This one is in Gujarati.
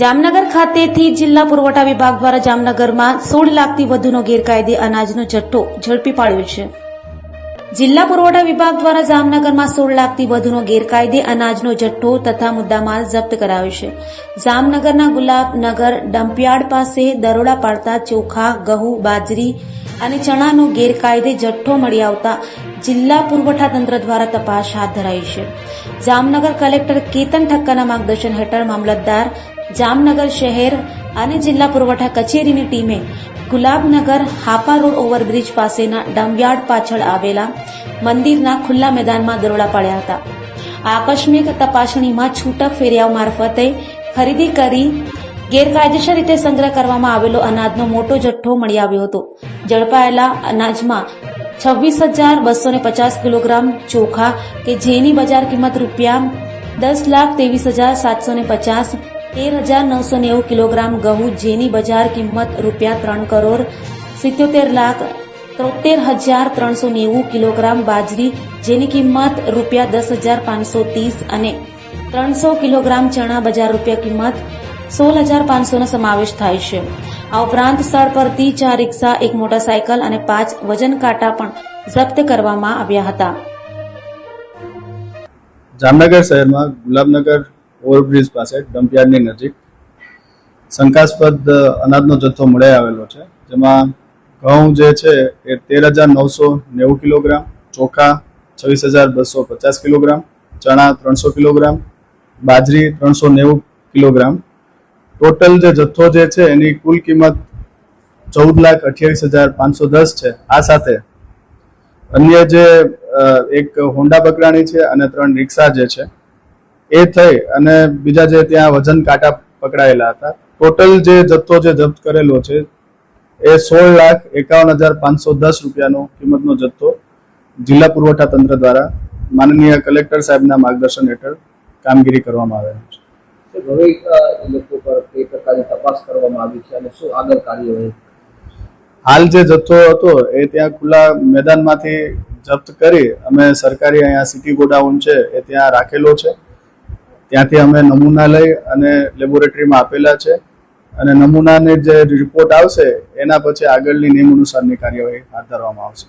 જામનગર ખાતેથી જિલ્લા પુરવઠા વિભાગ દ્વારા જામનગરમાં સોળ લાખથી વધુનો ગેરકાયદે અનાજનો જથ્થો ઝડપી પાડ્યો છે. જિલ્લા પુરવઠા વિભાગ દ્વારા જામનગરમાં સોળ લાખથી વધુનો ગેરકાયદે અનાજનો જથ્થો તથા મુદ્દામાલ જપ્ત કરાયો છે. જામનગરના ગુલાબનગર ડમ્પયાર્ડ પાસે દરોડા પાડતા ચોખા ઘઉં બાજરી અને ચણાનો ગેરકાયદે જથ્થો મળી આવતા જિલ્લા પુરવઠા તંત્ર દ્વારા તપાસ હાથ ધરાઈ છે. જામનગર કલેક્ટર કેતન ઠક્કરના માર્ગદર્શન હેઠળ મામલતદાર જામનગર શહેર અને જિલ્લા પુરવઠા કચેરીની ટીમે ગુલાબનગર હાપા રોડ ઓવરબ્રિજ પાસેના ડમયાર્ડ પાછળ આવેલા મંદિરના ખુલ્લા મેદાનમાં દરોડા પાડ્યા હતા. આકસ્મિક તપાસણીમાં છૂટક ફેરિયાઓ મારફતે ખરીદી કરી ગેરકાયદેસર રીતે સંગ્રહ કરવામાં આવેલો અનાજનો મોટો જથ્થો મળી આવ્યો હતો. ઝડપાયેલા અનાજમાં છવ્વીસ હજાર બસો ને પચાસ કિલોગ્રામ ચોખા કે જેની બજાર કિંમત રૂપિયા દસ લાખ ત્રેવીસ હજાર સાતસો ને પચાસ તેર હજાર નવસો નેવું કિલોગ્રામ ઘઉં, જેની બજાર કિંમત રૂપિયા ત્રણ કરોડ સિત્યોતેર લાખ તોતેર હજાર ત્રણસો નેવું કિલોગ્રામ બાજરી, જેની કિંમત રૂપિયા દસ હજાર પાંચસો ત્રીસ અને ત્રણસો કિલોગ્રામ ચણા બજાર રૂપિયા કિંમત સોળ હજાર પાંચસોનો સમાવેશ થાય છે. આ ઉપરાંત સ્થળ પરથી ચાર રિક્ષા, એક મોટરસાયકલ અને પાંચ વજન કાંટા પણ જપ્ત કરવામાં આવ્યા હતા. જામનગર શહેરમાં ગુલાબનગર ઓવરબ્રિજ પાસે, ડમ્પયાર્ડની નજીક, શંકાસ્પદ અનાજનો જથ્થો મળી આવેલો છે. જેમાં ઘઉં જે છે એ તેર હજાર નવસો નેવું કિલોગ્રામ, ચોખા છવ્વીસ હજાર બસો પચાસ કિલોગ્રામ, ચણા ત્રણસો કિલોગ્રામ, બાજરી ત્રણસો નેવું કિલોગ્રામ. ટોટલ જે જથ્થો જે છે એની કુલ કિંમત ચૌદ લાખ અઠ્યાવીસ હજાર પાંચસો દસ છે. આ સાથે અન્ય જે એક હોન્ડા બકરાણી છે અને ત્રણ રિક્ષા જે છે એ થઈ અને બીજા જે ત્યાં વજન કાંટા પકડાયેલા હતા. ટોટલ જે જથ્થો જે જપ્ત કરેલો છે એ સોળ લાખ એકાવન હજાર પાંચસો દસ રૂપિયાનો કિંમતનો જથ્થો જિલ્લા પુરવઠા તંત્ર દ્વારા માનનીય કલેક્ટર સાહેબના માર્ગદર્શન હેઠળ કામગીરી કરવામાં આવેલ છે. હવે એ લોકો પર કઈ પ્રકારની તપાસ કરવામાં આવી છે અને શું આગળ કાર્યવાહી? હાલ જે જથ્થો હતો એ ત્યાં ખુલ્લા મેદાનમાંથી જપ્ત કરી અમે સરકારી અહીંયા સિટી ગોડાઉન છે એ ત્યાં રાખેલો છે. ત્યાંથી અમે નમૂના લઈ અને લેબોરેટરીમાં આપેલા છે. અને નમૂનાને જે રિપોર્ટ આવશે, એના પછી આગળની નિયમ અનુસારની કાર્યવાહી હાથ ધરવામાં આવશે.